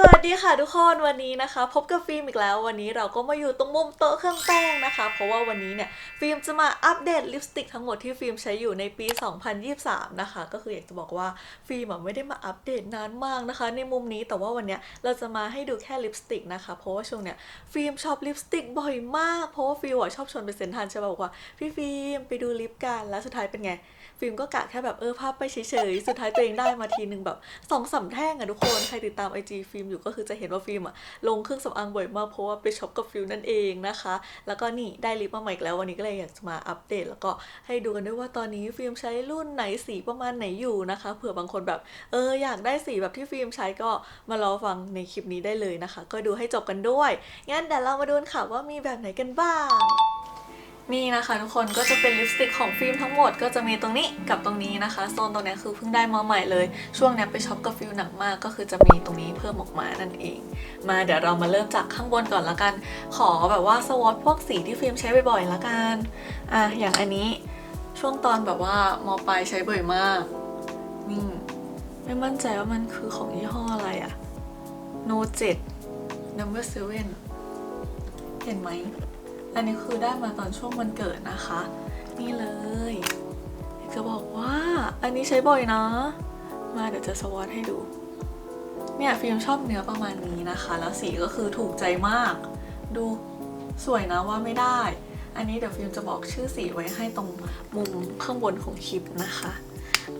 สวัสดีค่ะทุกคนวันนี้นะคะ พบกับฟิล์มอีกแล้ว วันนี้เราก็มาอยู่ตรงมุมโต๊ะเครื่องแป้งนะคะ เพราะว่าวันนี้เนี่ยฟิล์มจะมาอัปเดตลิปสติกทั้งหมดที่ฟิล์มใช้อยู่ในปี 2023 นะคะ ก็คืออยากจะบอกว่าฟิล์มไม่ได้มาอัปเดตนานมากนะคะ ในมุมนี้แต่ว่าวันเนี้ยเราจะมาให้ดูแค่ลิปสติกนะคะ เพราะว่าช่วงเนี้ยฟิล์มชอบลิปสติกบ่อยมากเพราะว่าฟิล์มชอบชวนไปเซ็นทรัลใช่ป่ะบอกว่าพี่ฟิล์มไปดูลิปกันแล้วสุดท้ายเป็นไง ฟิล์มก็กะแค่แบบเออภาพไปเฉยๆ สุดท้ายตัวเองได้มาทีนึงแบบสองสาแท่งอะทุกคน ใครติดตามไอจีฟิล์มอยู่ก็คือจะเห็นว่าฟิล์มอะลงเครื่องสำอางบ่อยมากเพราะว่าไปช็อปกับฟิล์มนั่นเองนะคะ แล้วก็นี่ได้ลิปมาใหม่อีกแล้ววันนี้ก็เลยอยากจะมาอัปเดต แล้วก็ให้ดูกันด้วยว่าตอนนี้ฟิล์มใช้รุ่นไหนสีประมาณไหนอยู่นะคะเผื่อบางคนแบบเอออยากได้สีแบบที่ฟิล์มใช้ก็มารอฟังในคลิปนี้ได้เลยนะคะ ก็ดูให้จบกันด้วยงั้นเดี๋ยวเรามาดูกันค่ะว่ามีแบบไหนกันบ้าง นี่นะคะทุกคนก็จะเป็นลิปสติกของฟิล์มทั้งหมดก็จะมีตรงนี้กับตรงนี้นะคะโซนตรงนี้คือเพิ่งได้มาใหม่เลย ช่วงนี้ไปช็อปกับฟิลหนักมาก ก็คือจะมีตรงนี้เพิ่มออกมานั่นเอง มาเดี๋ยวเรามาเริ่มจากข้างบนก่อนละกัน ขอแบบว่าสวอตพวกสีที่ฟิล์มใช้บ่อยๆละกันอะอย่างอันนี้ช่วงตอนแบบว่ามปลายใช้บ่อยมากนี่ไม่มั่นใจว่ามันคือของยี่ห้ออะไรอะ No 7 Number 7เห็นไหม อันนี้คือได้มาตอนช่วงวันเกิดนะคะ นี่เลย จะบอกว่าอันนี้ใช้บ่อยนะ มาเดี๋ยวจะสวอตให้ดู เนี่ยฟิล์มชอบเนื้อประมาณนี้นะคะ แล้วสีก็คือถูกใจมาก ดูสวยนะว่าไม่ได้ อันนี้เดี๋ยวฟิล์มจะบอกชื่อสีไว้ให้ตรงมุมข้างบนของคลิปนะคะ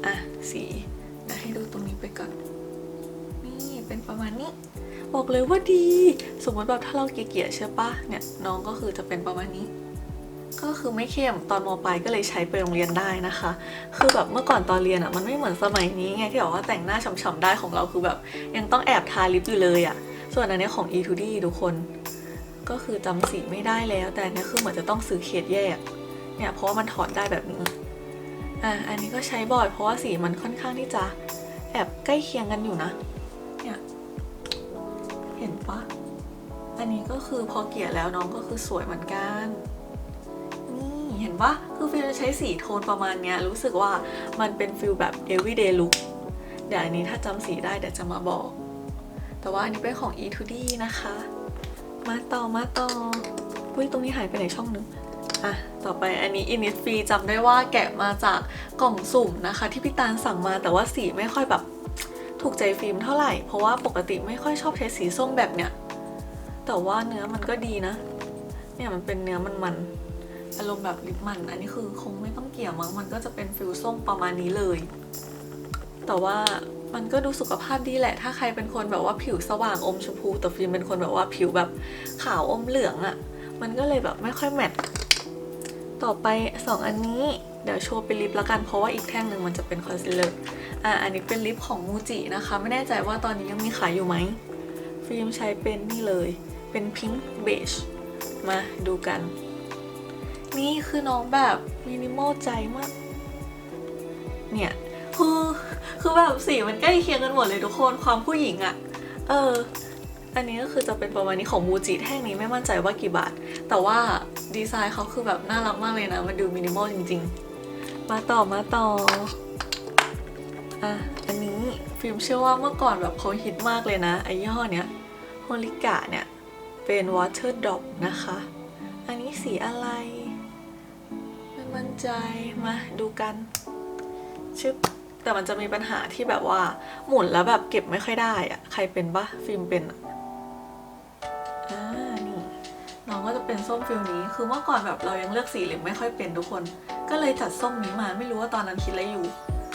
อะสีให้ดูตรงนี้ไปก่อน นี่เป็นประมาณนี้ บอกเลยว่าดี สมมติแบบถ้าเราเกลี่ยใช่ปะเนี่ยน้องก็คือจะเป็นประมาณนี้ ก็คือไม่เข้มตอนมปลายก็เลยใช้ไปโรงเรียนได้นะคะ คือแบบเมื่อก่อนตอนเรียนอะ่ะมันไม่เหมือนสมัยนี้ไงที่แบบว่าแต่งหน้าฉ่ำๆได้ของเราคือแบบ ยังต้องแอบทาลิปอยู่เลยอะ่ะ ส่วนอันนี้ของ E2D ทุกคน ก็คือจำสีไม่ได้แล้ว แต่อันนี้คือเหมือนจะต้องซื้อเคสแยก เนี่ยเพราะว่ามันถอดได้แบบนี้อะอันนี้ก็ใช้บ่อยเพราะว่าสีมันค่อนข้างที่จะแอบใกล้เคียงกันอยู่นะเนี่ย เห็นปะอันนี้ก็คือพอเกลี่ยแล้วน้องก็คือสวยเหมือนกัน นี่เห็นปะคือฟิลจะใช้สีโทนประมาณเนี้ยรู้สึกว่ามันเป็นฟิลแบบ everyday look เดี๋ยวอันนี้ถ้าจำสีได้เดี๋ยวจะมาบอก แต่ว่าอันนี้เป็นของ E2D นะคะ มาต่อมาต่ออุ้ยตรงนี้หายไปไหนช่องนึงอะ ต่อไปอันนี้ Innisfree จำได้ว่าแกะมาจากกล่องสุ่มนะคะ ที่พี่ตาลสั่งมาแต่ว่าสีไม่ค่อยแบบ ถูกใจฟิล์มเท่าไหร่ เพราะว่าปกติไม่ค่อยชอบใช้สีส้มแบบเนี้ย แต่ว่าเนื้อมันก็ดีนะ เนี่ยมันเป็นเนื้อมันมันๆ อารมณ์แบบลิปมัน อันนี้คือคงไม่ต้องเกี่ยวมั้ง มันก็จะเป็นฟิลส้มประมาณนี้เลย แต่ว่ามันก็ดูสุขภาพดีแหละ ถ้าใครเป็นคนแบบว่าผิวสว่างอมชมพู แต่ฟิล์มเป็นคนแบบว่าผิวแบบขาวอมเหลืองอะ่ะ มันก็เลยแบบไม่ค่อยแมทต่อไปสองอันนี้เดี๋ยวโชว์เป็นลิปละกัน เพราะว่าอีกแท่งหนึ่งมันจะเป็นคอนซีลเลอร์ อะอันนี้เป็นลิปของมูจินะคะ ไม่แน่ใจว่าตอนนี้ยังมีขายอยู่ไหมฟิล์มใช้เป็นนี่เลย เป็นพิงค์เบจมาดูกัน นี่คือน้องแบบมินิมอลใจมาก เนี่ยคือคือแบบสีมันใกล้เคียงกันหมดเลยทุกคนความผู้หญิงอะ่ะเออ อันนี้ก็คือจะเป็นประมาณนี้ของมูจิแท่งนี้ไม่มั่นใจว่ากี่บาท แต่ว่าดีไซน์เขาคือแบบน่ารักมากเลยนะ มันดูมินิมอลจริง ๆ มาต่อมาต่อ อะ อันนี้ฟิล์มเชื่อว่าเมื่อก่อนแบบเขาฮิตมากเลยนะ ไอ้ย่ห้อเนี้ยโฮลิกะเนี่ย เป็น water drop นะคะ อันนี้สีอะไร ไม่มั่นใจ มาดูกัน ชึบแต่มันจะมีปัญหาที่แบบว่าหมุนแล้วแบบเก็บไม่ค่อยได้อะใครเป็นปะฟิล์มเป็นอะอ่านี่น้องก็จะเป็นส้มฟิลนี้ คือเมื่อก่อนแบบเรายังเลือกสีเหลืองไม่ค่อยเป็นทุกคน ก็เลยจัดส้มนี้มา ไม่รู้ว่าตอนนั้นคิดอะไรอยู่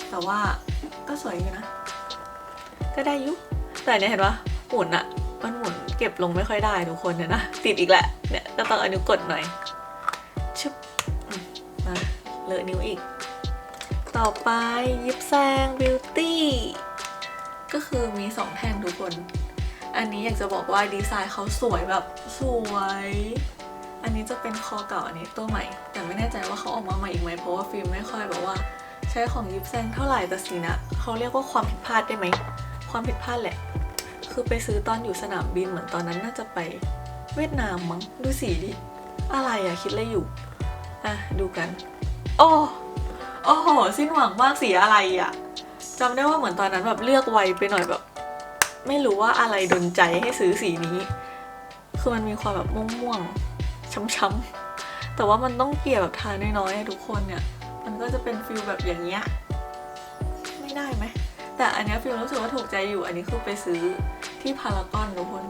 แต่ว่า ก็สวยอยู่นะ ก็ได้ยุแต่เนี่ยเห็นปะหมุนอะมันหมุนเก็บลงไม่ค่อยได้ทุกคนเนี่ยนะติดอีกแหละเนี่ยก็ต้องเอานิ้วกดหน่อยชึบมาเลอะนิ้วอีก ต่อไปยิปแซงบิวตี้ก็คือมีสองแท่งทุกคน อันนี้อยากจะบอกว่าดีไซน์เขาสวยแบบสวย อันนี้จะเป็นคอเก่าอันนี้ตัวใหม่ แต่ไม่แน่ใจว่าเขาออกมาใหม่อีกไหมเพราะว่าฟิล์มไม่ค่อยแบบว่า ใช้ของยิปแซงเท่าไหร่แต่สีนะเขาเรียกว่าความผิดพลาดได้ไหม ความผิดพลาดแหละ คือไปซื้อตอนอยู่สนามบินเหมือนตอนนั้นน่าจะไปเวียดนามมั้งดูสีดิ อะไรอะคิดอะไรอยู่ อะ ดูกัน โอ้โอ้โห สิ้นหวังมากสีอะไรอะจำได้ว่าเหมือนตอนนั้นแบบเลือกไวไปหน่อยแบบ ไม่รู้ว่าอะไรดนใจให้ซื้อสีนี้ คือมันมีความแบบม่วงๆช้ำๆแต่ว่ามันต้องเกลี่ยแบบทาน้อยๆอะทุกคนเนี่ย มันก็จะเป็นฟิลแบบอย่างเงี้ยไม่ได้ไหม แต่อันเนี้ยฟิลรู้สึกว่าถูกใจอยู่ อันนี้คือไปซื้อที่พารากอนทุกคน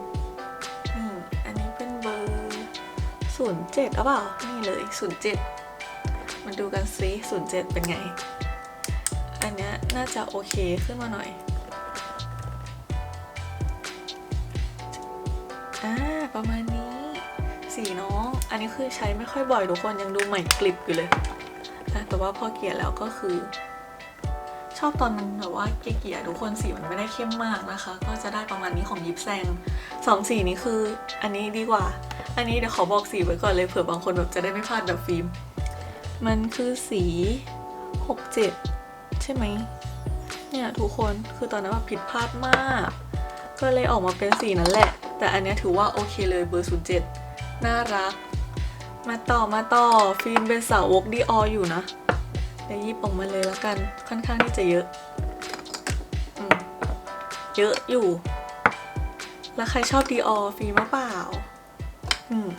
นี่อันนี้เป็นเบอร์ศูนย์เจ็ดหรือเปล่า นี่เลยศูนย์เจ็ดมาดูกันซิศูนย์เจ็ดเป็นไง อันเนี้ยน่าจะโอเคขึ้นมาหน่อยอ่าประมาณนี้สีน้อง อันนี้คือใช้ไม่ค่อยบ่อยทุกคนยังดูใหม่กลิบอยู่เลย นะแต่ว่าพอเกลี่ยแล้วก็คือ ชอบตอนมันแบบว่าเกลี่ยทุกคนสีมันไม่ได้เข้มมากนะคะ ก็จะได้ประมาณนี้ของยิปแซงสองสีนี้คือ อันนี้ดีกว่า อันนี้เดี๋ยวขอบอกสีไว้ก่อนเลยเผื่อบางคนแบบจะได้ไม่พลาดแบบฟิล์มมันคือสี67ใช่ไหมเนี่ยทุกคนคือตอนนั้นแบบผิดพลาดมาก ก็เลยออกมาเป็นสีนั้นแหละ แต่อันนี้ถือว่าโอเคเลยเบอร์07น่ารัก มาต่อมาต่อฟิล์มเป็นสาวกดีอออยู่นะเดี๋ยวยิบออกมาเลยแล้วกันค่อนข้างที่จะเยอะอเยอะอยู่ แล้วใครชอบดีออฟิล์มเปล่าอืม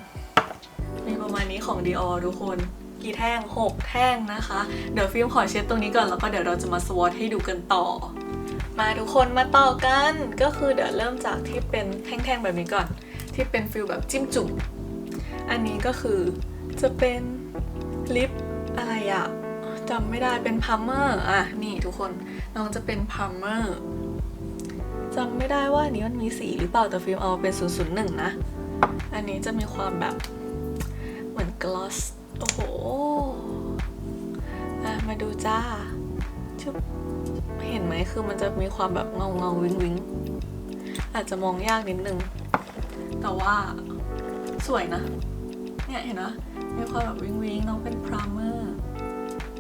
มีประมาณนี้ของ Dior ทุกคนกี่แท่ง 6 แท่งนะคะ เดี๋ยวฟิล์มขอเช็ดตรงนี้ก่อนแล้วก็เดี๋ยวเราจะมาสวอตให้ดูกันต่อ มาทุกคนมาต่อกันก็คือเดี๋ยวเริ่มจากที่เป็นแท่งๆแบบนี้ก่อน ที่เป็นฟิลแบบจิ้มจุ่ม อันนี้ก็คือจะเป็นลิปอะไรอะจำไม่ได้เป็นพัมเมอร์อะนี่ทุกคนน้องจะเป็นพัมเมอร์จำไม่ได้ว่าอันนี้มันมีสีหรือเปล่าแต่ฟิล์มเอาเป็น 001 นะ อันนี้จะมีความแบบเหมือนกลอสโอ้โหมาดูจ้าชุบเห็นไหมคือมันจะมีความแบบเงาเงาวิงวิงอาจจะมองยากนิดนึง แต่ว่าสวยนะ เนี่ยเห็นไหมมีความแบบวิงวิงน้องเป็นพรามเมอร์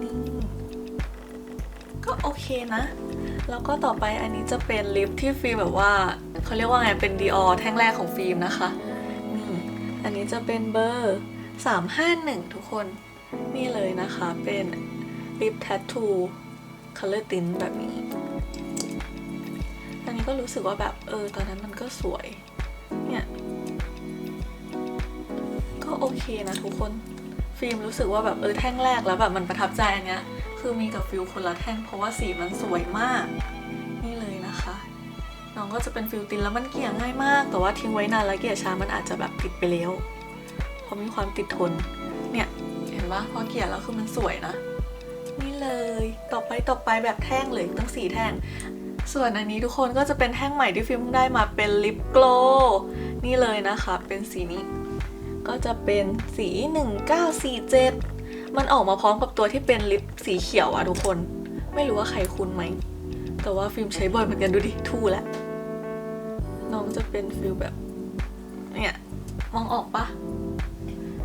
นี่ก็โอเคนะ แล้วก็ต่อไปอันนี้จะเป็นลิปที่ฟิล์มแบบว่าเขาเรียกว่าไงเป็นดีออแท่งแรกของฟิล์มนะคะนี่อันนี้จะเป็นเบอร์351 ทุกคนนี่เลยนะคะเป็นลิปแท t ทูคัลเลอร์ตินแบบนี้ อันนี้ก็รู้สึกว่าแบบเออตอนนั้นมันก็สวยเนี่ย โอเคนะทุกคนฟิล์มรู้สึกว่าแบบเออแท่งแรกแล้วแบบมันประทับใจอันเนี้ยคือมีกับฟิลคนละแท่งเพราะว่าสีมันสวยมาก นี่เลยนะคะ น้องก็จะเป็นฟิลตินแล้วมันเกี่ยง่ายมาก แต่ว่าทิ้งไว้นานแล้วเกี่ยช้ามันอาจจะแบบติดไปแล้วเพราะมีความติดทนเนี่ยเห็นปะพอเกี่ยแล้วคือมันสวยนะ นี่เลยต่อไปต่อไปแบบแท่งเลยตั้งสี่แท่งส่วนอันนี้ทุกคนก็จะเป็นแท่งใหม่ที่ฟิล์มเพิ่งได้มาเป็นลิปโกลนี่เลยนะคะ เป็นสีนี้ ก็จะเป็นสี 1947 มันออกมาพร้อมกับตัวที่เป็นลิปสีเขียวอะทุกคน ไม่รู้ว่าใครคุ้นไหม แต่ว่าฟิล์มใช้บ่อยเหมือนกันดูดิทู่แหล้วน้องจะเป็นฟิลแบบเนี่ยมองออกปะ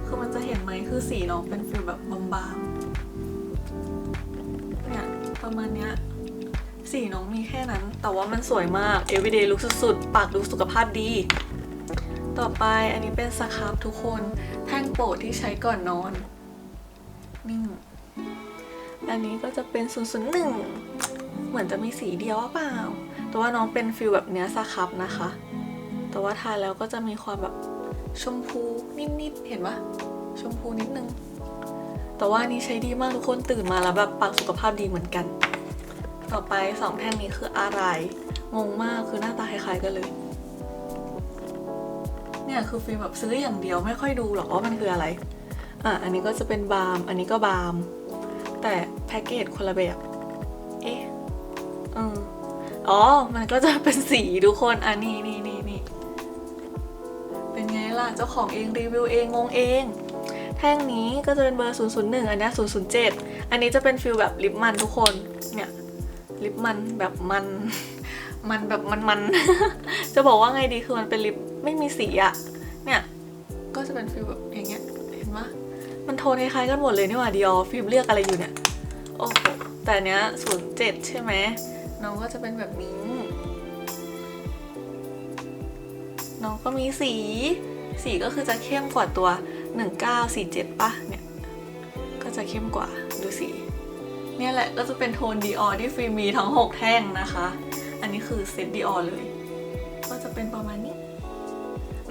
คือมันจะเห็นไหมคือสีน้องเป็นฟิลแบบบางๆเนี่ยประมาณเนี้ยสีน้องมีแค่นั้น แต่ว่ามันสวยมาก everyday look สุดๆ ปากดูสุขภาพดี ต่อไปอันนี้เป็นสครับทุกคนแท่งโปรดที่ใช้ก่อนนอนนี่อันนี้ก็จะเป็น 001 เหมือนจะมีสีเดียวเปล่า แต่ว่าน้องเป็นฟิลแบบเนื้อสครับนะคะ แต่ว่าทาแล้วก็จะมีความแบบชมพูนิดๆ เห็นปะชมพูนิดนึง แต่ว่านนี้ใช้ดีมากทุกคนตื่นมาแล้วแบบปากสุขภาพดีเหมือนกัน ต่อไปสองแท่งนี้คืออะไร งงมากคือหน้าตาคล้ายๆกันเลย เนี่ยคือฟิล์มแบบซื้ออย่างเดียวไม่ค่อยดูหรอกว่ามันคืออะไร อะอันนี้ก็จะเป็นบาล์มอันนี้ก็บาล์มแต่แพ็กเกจคนละแบบ เอ๊ะอืมอ๋อ มันก็จะเป็นสีทุกคนอะนี่นี่นี่นี่เป็นไงล่ะ เจ้าของเองรีวิวเองงงเอง แท่งนี้ก็จะเป็นเบอร์ 001 อันนี้ 007 อันนี้จะเป็นฟิลแบบลิปมันทุกคน เนี่ย ลิปมันแบบมัน มันแบบมันมัน จะบอกว่าไงดีคือมันเป็นลิป ไม่มีสีอะเนี่ยก็จะเป็นฟิลแบบอย่างเงี้ยเห็นปะมันโทนคล้ายๆกันหมดเลยนี่หว่าดิออฟิลเลือกอะไรอยู่เนี่ยโอ้โหแต่อันเนี้ย07ใช่ไหมน้องก็จะเป็นแบบนี้ น้องก็มีสี สีก็คือจะเข้มกว่าตัว 1947ปะเนี่ย ก็จะเข้มกว่าดูสีเนี่ยแหละก็จะเป็นโทนดีออที่ฟิล์มมีทั้ง 6 แท่งนะคะ อันนี้คือเซตดีออเลย ก็จะเป็นประมาณนี้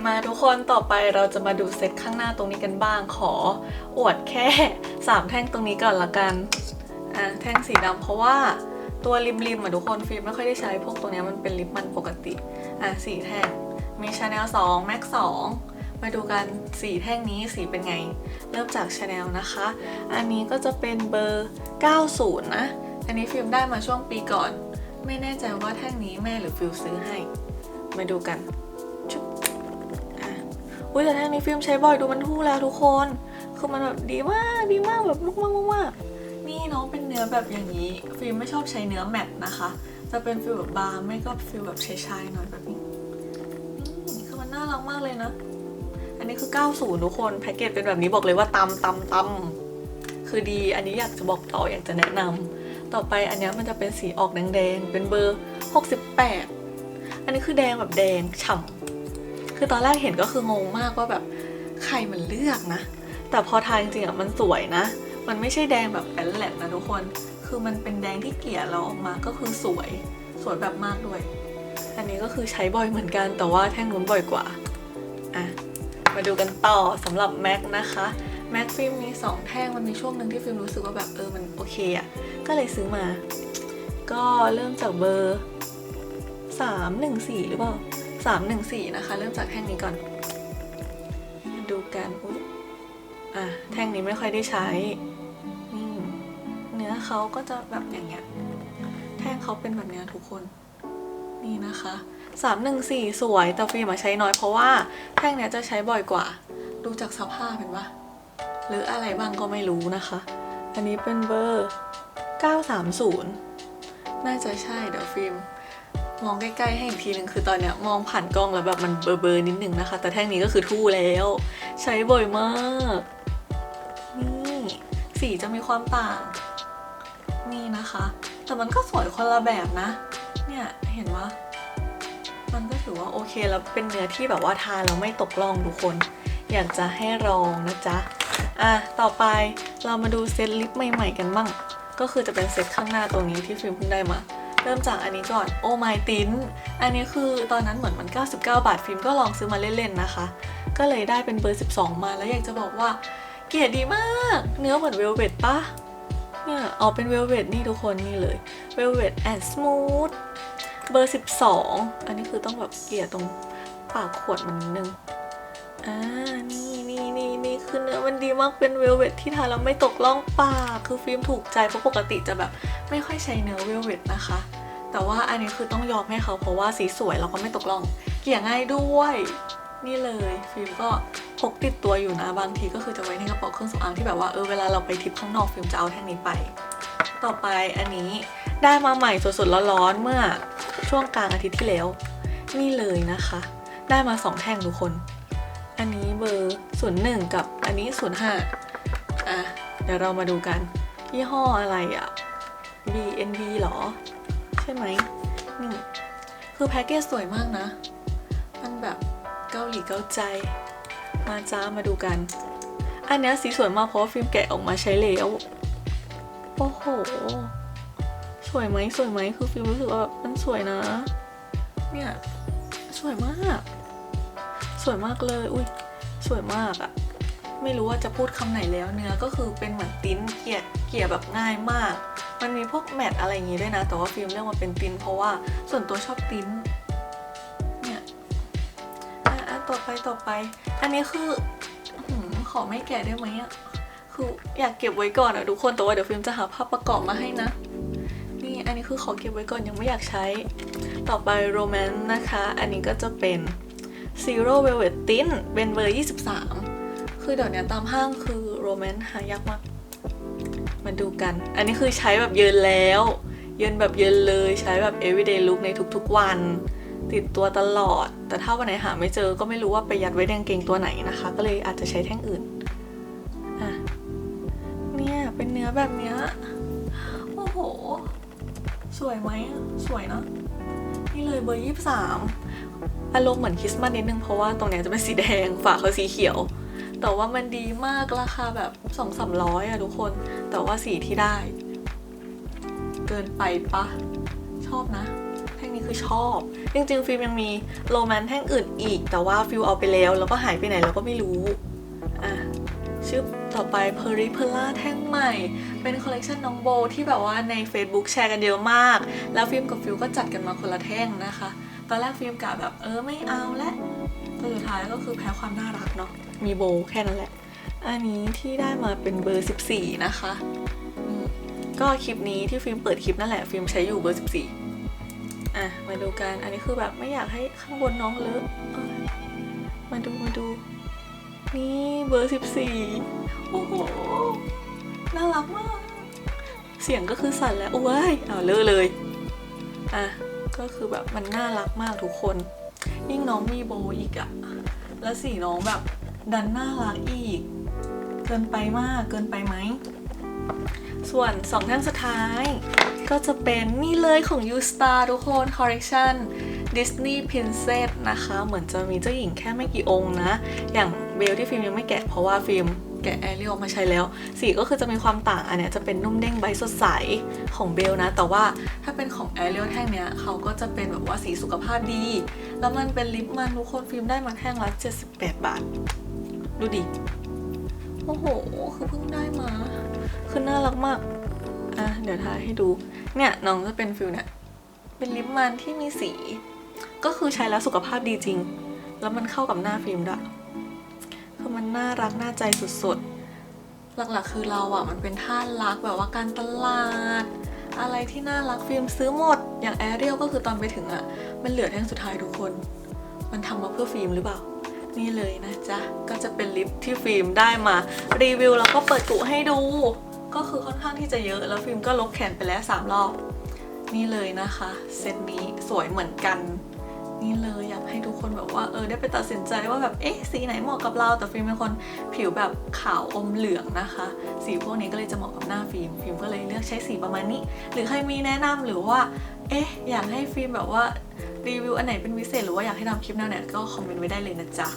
มาทุกคนต่อไปเราจะมาดูเซตข้างหน้าตรงนี้กันบ้างขออวดแค่ 3 แท่งตรงนี้ก่อนละกันอะแท่งสีดำเพราะว่าตัวริมริมๆอะทุกคนฟิล์มไม่ค่อยได้ใช้พวกตรงนี้มันเป็นลิปมันปกติอะสีแท่งมี Chanel 2 Max 2 มาดูกันสีแท่งนี้สีเป็นไง เริ่มจาก Chanel นะคะ อันนี้ก็จะเป็นเบอร์ 90 นะ อันนี้ฟิล์มได้มาช่วงปีก่อน ไม่แน่ใจว่าแท่งนี้แม่หรือฟิลซื้อให้ มาดูกัน อุ้ยแต่แท่งนี้ฟิล์มใช้บ่อยดูมันทู่แล้วทุกคน คือมันแบบดีมากดีมากแบบมากมากมากนี่น้องเป็นเนื้อแบบอย่างนี้ ฟิล์มไม่ชอบใช้เนื้อแมตต์นะคะ จะเป็นฟิลแบบบางไม่ก็ฟิลแบบชายๆหน่อยแบบนี้นี่คือมันน่ารักมากเลยนะ อันนี้คือ 90 ทุกคนแพ็กเกจเป็นแบบนี้บอกเลยว่าตำตำตำคือดีอันนี้อยากจะบอกต่ออยากจะแนะนำต่อไปอันนี้มันจะเป็นสีออกแดงๆเป็นเบอร์ 68 อันนี้คือแดงแบบแดงฉ่ำ คือตอนแรกเห็นก็คืองงมากว่าแบบใครมันเลือกนะ แต่พอทาจริงๆอะมันสวยนะ มันไม่ใช่แดงแบบแป้นแลมนะทุกคน คือมันเป็นแดงที่เกลี่ยเราออกมาก็คือสวย สวยแบบมากด้วย อันนี้ก็คือใช้บ่อยเหมือนกันแต่ว่าแท่งนู้นบ่อยกว่า อะ มาดูกันต่อสำหรับแม็กนะคะแม็กฟิล์มมี2แท่งมันมีช่วงหนึ่งที่ฟิล์มรู้สึกว่าแบบเออมันโอเคอะ่ะ ก็เลยซื้อมา ก็เริ่มจากเบอร์ 314 หรือเปล่า 314 นะคะ เริ่มจากแท่งนี้ก่อนมาดูกันอุ๊ยอะแท่งนี้ไม่ค่อยได้ใช้นี่เนื้อเขาก็จะแบบอย่างเงี้ย แท่งเขาเป็นแบบเนี้ยทุกคน นี่นะคะ314สวยแต่ฟิล์มใช้น้อยเพราะว่าแท่งเนี้ยจะใช้บ่อยกว่า ดูจากสภาพเห็นปะหรืออะไรบ้างก็ไม่รู้นะคะ อันนี้เป็นเบอร์ 930 น่าจะใช่เดี๋ยวฟิล์ม มองใกล้ๆให้อีกทีหนึ่งคือตอนเนี้ยมองผ่านกล้องแล้วแบบมันเบลอๆนิดนึงนะคะ แต่แท่งนี้ก็คือทู่แล้ว ใช้บ่อยมาก นี่สีจะมีความต่าง นี่นะคะ แต่มันก็สวยคนละแบบนะ เนี่ยเห็นว่ามันก็ถือว่าโอเคแล้วเป็นเนื้อที่แบบว่าทาแล้วไม่ตกล่องทุกคน อยากจะให้ลองนะจ๊ะอะต่อไปเรามาดูเซตลิปใหม่ ๆ กันบ้าง ก็คือจะเป็นเซตข้างหน้าตรงนี้ที่ฟิล์มเพิ่งได้มา เริ่มจากอันนี้ก่อนโอไมตินอันนี้คือตอนนั้นเหมือนมัน 99 บาทฟิล์มก็ลองซื้อมาเล่นๆนะคะ ก็เลยได้เป็นเบอร์ 12 มาแล้วอยากจะบอกว่าเกรดดีมาก เนื้อเหมือนเวลเวตปะเนี่ยเอาเป็นเวลเวตนี่ทุกคนนี่เลย Velvet and Smooth เบอร์ 12 อันนี้คือต้องแบบเกลี่ยตรงปากขวดมันนิดนึง อ่า นี่นี่นี่นี่คือเนื้อมันดีมากเป็นเวลเวทที่ทาแล้วไม่ตกล่องปาก คือฟิล์มถูกใจเพราะปกติจะแบบไม่ค่อยใช้เนื้อเวลเวทนะคะ แต่ว่าอันนี้คือต้องยอมให้เขาเพราะว่าสีสวยแล้วก็ไม่ตกล่อง เกลี่ยง่ายด้วย นี่เลยฟิล์มก็พกติดตัวอยู่นะบางทีก็คือจะไว้ในกระเป๋าเครื่องสำอางที่แบบว่าเออเวลาเราไปทริปข้างนอกฟิล์มจะเอาแท่งนี้ไป ต่อไปอันนี้ได้มาใหม่สดๆร้อนๆเมื่อช่วงกลางอาทิตย์ที่แล้ว นี่เลยนะคะ ได้มาสองแท่งทุกคน อันนี้เบอร์ 01 กับอันนี้ 05 อะ เดี๋ยวเรามาดูกัน ยี่ห้ออะไรอะ BNB หรอ ใช่ไหมนี่ คือแพ็กเกจสวยมากนะ มันแบบเกาหลีเกาใจ มาจ้ามาดูกัน อันนี้สีสวยมากเพราะฟิล์มแกะออกมาใช้แล้วโอ้โห สวยไหมสวยไหมคือฟิล์มรู้สึกว่ามันสวยนะ เนี่ย สวยมาก วยมากเลย อุ้ยสวยมากอะไม่รู้ว่าจะพูดคำไหนแล้วเนื้อก็คือเป็นเหมือนติ้นเกลี่ยเกี่ยแบบง่ายมาก มันมีพวกแมทอะไรอย่างงี้ด้วยนะ แต่ว่าฟิล์มเลือกมาเป็นติ้นเพราะว่าส่วนตัวชอบติ้นเนี่ยอะต่อไปต่อไป อันนี้คืออื้อหือขอไม่แกะได้ไหมอะคืออยากเก็บไว้ก่อนอะทุกคนแต่ว่าเดี๋ยวฟิล์มจะหาภาพประกอบมาให้นะนี่อันนี้คือขอเก็บไว้ก่อนยังไม่อยากใช้ ต่อไปโรแมนต์นะคะ อันนี้ก็จะเป็น Zero Velvet Tint เป็นเบอร์ 23 คือเดี๋ยวนี้ตามห้างคือโรแมนต์หายากมาก มาดูกัน อันนี้คือใช้แบบเยินแล้ว เยินแบบเยินเลยใช้แบบ everyday look ในทุกๆวัน ติดตัวตลอด แต่ถ้าวันไหนหาไม่เจอก็ไม่รู้ว่าไปยัดไว้ในกางเกงตัวไหนนะคะ ก็เลยอาจจะใช้แท่งอื่นอะเนี่ยเป็นเนื้อแบบเนี้ยโอ้โห สวยไหมสวยเนอะนี่เลยเบอร์ยี่สาม อารมณ์เหมือนคริสต์มาสนิดนึง เพราะว่าตรงเนี้ยจะเป็นสีแดงฝาเขาสีเขียว แต่ว่ามันดีมากราคาแบบสองสามร้อยอะทุกคน แต่ว่าสีที่ได้ เกินไปปะชอบนะแท่งนี้คือชอบ จริงๆ ฟิล์มยังมีโรแมนต์แท่งอื่นอีก แต่ว่าฟิลเอาไปแล้ว แล้วก็หายไปไหนเราก็ไม่รู้อะชื่อต่อไป p e r i p e l a แท่งใหม่ เป็นคอลเลกชันน้องโบที่แบบว่าใน Facebook แชร์กันเยอะมาก แล้วฟิล์มกับฟิลก็จัดกันมาคนละแท่งนะคะ ตอนแรกฟิล์มกะแบบเออไม่เอาและแต่สุดท้ายก็คือแพ้ความน่ารักเนาะมีโบแค่นั้นแหละ อันนี้ที่ได้มาเป็นเบอร์ 14 นะคะอืมก็คลิปนี้ที่ฟิล์มเปิดคลิปนั่นแหละฟิล์มใช้อยู่เบอร์ 14 อะมาดูกันอันนี้คือแบบไม่อยากให้ข้างบนน้องเลอะเอ้ยมาดูมาดู นี่เบอร์ 14 โอ้โห น่ารักมาก เสียงก็คือสั่นแล้วโอ้ยอ้าวเลอะเลย อะ ก็คือแบบมันน่ารักมากทุกคน ยิ่งน้องมีโบอีกอะแล้วสีน้องแบบดันน่ารักอีก เกินไปมากเกินไปไหม ส่วนสองท่านสุดท้าย ก็จะเป็นนี่เลยของ U Star ทุกคน Collection Disney Princess นะคะ เหมือนจะมีเจ้าหญิงแค่ไม่กี่องค์นะ อย่างเบลที่ฟิล์มยังไม่แกะเพราะว่าฟิล์ม แกะแอเรียลมาใช้แล้ว สีก็คือจะมีความต่างอันเนี้ยจะเป็นนุ่มเด้งใบสดใสของเบลนะ แต่ว่าถ้าเป็นของแอเรียลแท่งเนี้ยเขาก็จะเป็นแบบว่าสีสุขภาพดี แล้วมันเป็นลิปมันทุกคนฟิล์มได้มาแท่งละ78 บาท ดูดิ โอ้โห คือเพิ่งได้มา คือน่ารักมาก อะ เดี๋ยวถ่ายให้ดู เนี่ยน้องจะเป็นฟิลเนี่ยเป็นลิปมันที่มีสี ก็คือใช้แล้วสุขภาพดีจริง แล้วมันเข้ากับหน้าฟิล์มด้วย คือมันน่ารักน่าใจสุดๆ หลักๆ คือเราอะมันเป็นท่ารักแบบว่าการตลาด อะไรที่น่ารักฟิล์มซื้อหมด อย่างแอเรียลก็คือตอนไปถึงอะมันเหลือแท่งสุดท้ายทุกคน มันทำมาเพื่อฟิล์มหรือเปล่า นี่เลยนะจ๊ะ ก็จะเป็นลิปที่ฟิล์มได้มา รีวิวแล้วก็เปิดกุให้ดู ก็คือค่อนข้างที่จะเยอะแล้วฟิล์มก็ลบแขนไปแล้ว3รอบ นี่เลยนะคะ เซตนี้สวยเหมือนกัน นี่เลยอยากให้ทุกคนแบบว่าเออได้ไปตัดสินใจว่าแบบเอ๊ะสีไหนเหมาะกับเราแต่ฟิล์มเป็นคนผิวแบบขาวอมเหลืองนะคะ สีพวกนี้ก็เลยจะเหมาะกับหน้าฟิล์มฟิล์มก็เลยเลือกใช้สีประมาณนี้ หรือใครมีแนะนำหรือว่าเอ๊ะอยากให้ฟิล์มแบบว่ารีวิวอันไหนเป็นพิเศษหรือว่าอยากให้ทำคลิปแนวไหนก็คอมเมนต์ไว้ได้เลยนะจ๊ะ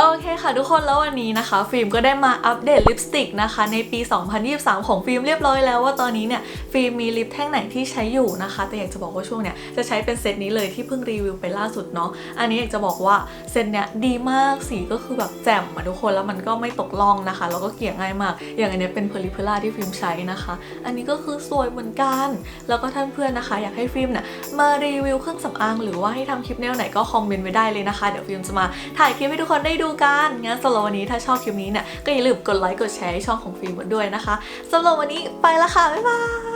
โอเคค่ะทุกคนแล้ววันนี้นะคะ ฟิล์มก็ได้มาอัปเดตลิปสติกนะคะในปี 2023 ของฟิล์มเรียบร้อยแล้วว่าตอนนี้เนี่ยฟิล์มมีลิปแท่งไหนที่ใช้อยู่นะคะ แต่อยากจะบอกว่าช่วงเนี้ยจะใช้เป็นเซตนี้เลยที่เพิ่งรีวิวไปล่าสุดเนาะอันนี้อยากจะบอกว่าเซตเนี้ยดีมากสีก็คือแบบแจ่มอะทุกคนแล้วมันก็ไม่ตกล่องนะคะแล้วก็เกลี่ยง่ายมาก อย่างอันเนี้ยเป็นเพลิเพล่าที่ฟิล์มใช้นะคะ อันนี้ก็คือสวยเหมือนกัน แล้วก็ท่านเพื่อนนะคะ อยากให้ฟิล์มเนี่ยมารีวิวเครื่องสำอางหรือว่าให้ทำคลิปแนวไหนก็คอมเมนต์ไว้ได้เลยนะคะเดี๋ยวฟิล์มจะมาถ่ายคลิปให้ทุกคนได้ดูกันงั้นสำหรับวันนี้ถ้าชอบคลิปนี้เนี่ยก็อย่าลืมกดไลค์กดแชร์ช่องของฟิล์มด้วยนะคะสำหรับวันนี้ไปละค่ะบ๊ายบาย